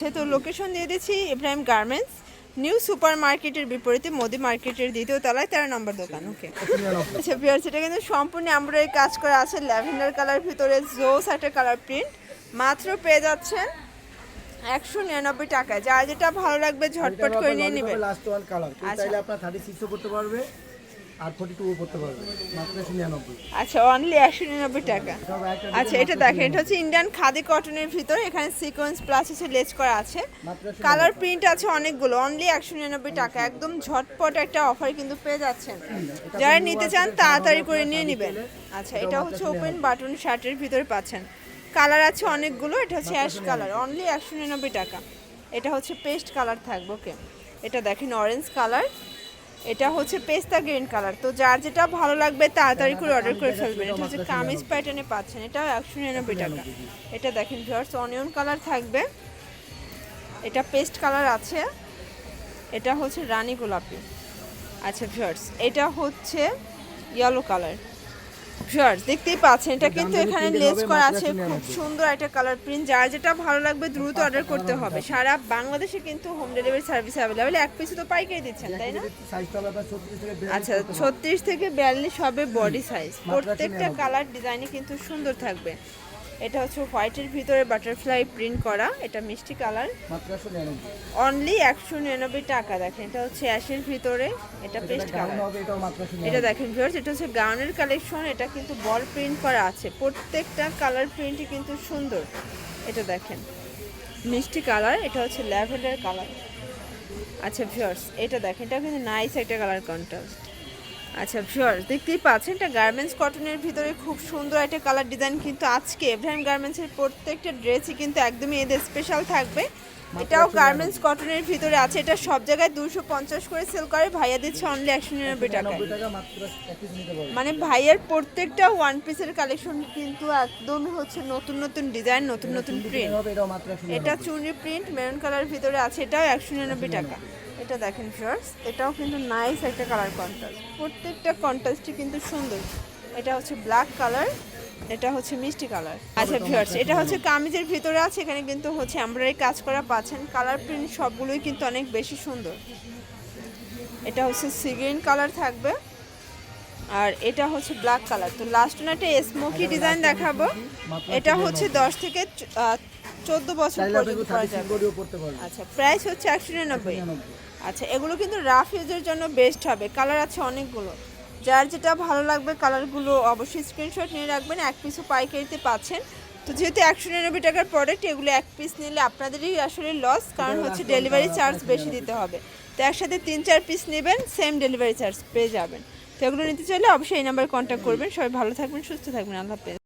তো লোকেশন দিয়ে দিচ্ছি ইব্রাহিম গার্মেন্টস নিউ সুপার মার্কেটের বিপরীতে মোদি মার্কেটের দ্বিতীয় তলায় তেরো নম্বর দোকান ওকে আচ্ছা বিয়ার সেটা কিন্তু সম্পূর্ণ এমব্রয়ডারি কাজ করা আছে ল্যাভেন্ডার কালার ভিতরে জোস একটা কালার প্রিন্ট মাত্র পেয়ে যাচ্ছেন একশো নিরানব্বই টাকায়। যার যেটা ভালো লাগবে ঝটপট করে নিয়ে নেবেন। Last one colour. চাইলে আপনার থার্টি সিক্সও করতে পারবে। আর ফোর্টি টুও করতে পারবে। মাত্র একশো নিরানব্বই। আচ্ছা অনলি একশো নিরানব্বই টাকা। আচ্ছা এটা দেখেন এটা হচ্ছে ইন্ডিয়ান খাদি কটনের ভিতরে এখানে সিকোয়েন্স প্লাস হচ্ছে করা আছে। কালার প্রিন্ট আছে অনেকগুলো অনলি একশো নিরানব্বই টাকা। একদম ঝটপট একটা অফার কিন্তু পেয়ে যাচ্ছেন। যারা নিতে চান তাড়াতাড়ি করে নিয়ে নেবেন। আচ্ছা এটা হচ্ছে ওপেন বাটন শার্টের ভিতরে পাচ্ছেন। কালার আছে অনেকগুলো এটা হচ্ছে অ্যাশ কালার অনলি একশো নিরানব্বই টাকা। এটা হচ্ছে পেস্ট কালার থাকবে ওকে এটা দেখেন অরেঞ্জ কালার এটা হচ্ছে পেস্তা গ্রিন কালার। তো যার যেটা ভালো লাগবে তাড়াতাড়ি করে অর্ডার করে ফেলবেন। এটা হচ্ছে কামিজ প্যাটার্নে পাচ্ছেন। এটাও একশো নিরানব্বই টাকা। এটা দেখেন ভিওর্স অনিয়ন কালার থাকবে। এটা পেস্ট কালার আছে। এটা হচ্ছে রানি গোলাপি। আচ্ছা ভিওর্স এটা হচ্ছে ইয়েলো কালার ভিউয়ার্স দেখতেই পাচ্ছেন এটা কিন্তু এখানে লেস করা আছে খুব সুন্দর একটা কালার প্রিন্ট যার যেটা ভালো লাগবে দ্রুত অর্ডার করতে হবে। সারা বাংলাদেশে কিন্তু হোম ডেলিভারি সার্ভিস অ্যাভেলেবেল এক পিসে তো পাইকারি দিচ্ছেন তাই না? আচ্ছা ছত্রিশ থেকে বিয়াল্লিশ হবে বডি সাইজ প্রত্যেকটা কালার ডিজাইনে কিন্তু সুন্দর থাকবে। এটা হচ্ছে হোয়াইটের ভিতরে বাটারফ্লাই প্রিন্ট করা। এটা মিষ্টি কালার। অনলি একশো নিরানব্বই টাকা দেখেন। এটা হচ্ছে অ্যাশের ভিতরে। এটা পেস্ট কালার। এটা দেখেন ভিউয়ার্স এটা হচ্ছে গাউনের কালেকশন এটা কিন্তু বল প্রিন্ট করা আছে। প্রত্যেকটা কালার প্রিন্টই কিন্তু সুন্দর। এটা দেখেন। মিষ্টি কালার এটা হচ্ছে ল্যাভেন্ডার কালার। আচ্ছা ভিউয়ার্স এটা দেখেন। এটা কিন্তু নাইস একটা কালার কন্ট্রাস্ট আচ্ছা ভিওর দেখতেই পাচ্ছেন, এটা গার্মেন্টস কটনের ভিতরে খুব সুন্দর একটা কালার ডিজাইন কিন্তু আজকে এভ্রাহিম গার্মেন্টসের প্রত্যেকটা ড্রেসই কিন্তু একদমই এদের স্পেশাল থাকবে। এটাও গার্মেন্টস কটনের ভিতরে আছে। এটা সব জায়গায় দুশো পঞ্চাশ করে সেল করে। ভাইয়া দিচ্ছে অনলি একশো নিরানব্বই টাকা মানে ভাইয়ের প্রত্যেকটা ওয়ান পিসের কালেকশন কিন্তু একদম হচ্ছে নতুন নতুন ডিজাইন নতুন নতুন প্রিন্ট এটা চুনরি প্রিন্ট মেরুন কালার ভিতরে আছে। এটাও একশো নিরানব্বই টাকা। এটা দেখেন শর্টস এটাও কিন্তু নাইস একটা কালার কন্ট্রাস্ট প্রত্যেকটা কন্ট্রাস্টই কিন্তু সুন্দর। এটা হচ্ছে ব্ল্যাক কালার এটা হচ্ছে মিষ্টি কালার। আচ্ছা ভিউয়ার্স এটা হচ্ছে কামিজের ভিতরে আছে এখানে কিন্তু হচ্ছে এমব্রয়ডারি কাজ করা পাচ্ছেন। কালার প্রিন্ট সবগুলোই কিন্তু অনেক বেশি সুন্দর। এটা হচ্ছে সিগ্রিন কালার থাকবে। আর এটা হচ্ছে ব্ল্যাক কালার। তো লাস্ট একটা স্মোকি ডিজাইন দেখাবো। এটা হচ্ছে দশ থেকে চোদ্দ বছর আচ্ছা প্রাইস হচ্ছে একশো নিরানব্বই। আচ্ছা এগুলো কিন্তু রাফ ইউজের জন্য বেস্ট হবে। কালার আছে অনেকগুলো। যার যেটা ভালো লাগবে কালারগুলো অবশ্যই স্ক্রিনশট নিয়ে রাখবেন এক পিসও পাইকারিতে পাচ্ছেন। তো যেহেতু একশো নিরানব্বই টাকার প্রোডাক্ট এগুলো এক পিস নিলে আপনাদেরই আসলে লস কারণ হচ্ছে ডেলিভারি চার্জ বেশি দিতে হবে। তো একসাথে তিন চার পিস নেবেন সেম ডেলিভারি চার্জ পেয়ে যাবেন। তো এগুলো নিতে চাইলে অবশ্যই এই নাম্বারে কন্ট্যাক্ট করবেন। সবাই ভালো থাকবেন সুস্থ থাকবেন। আল্লাহ হাফেজ।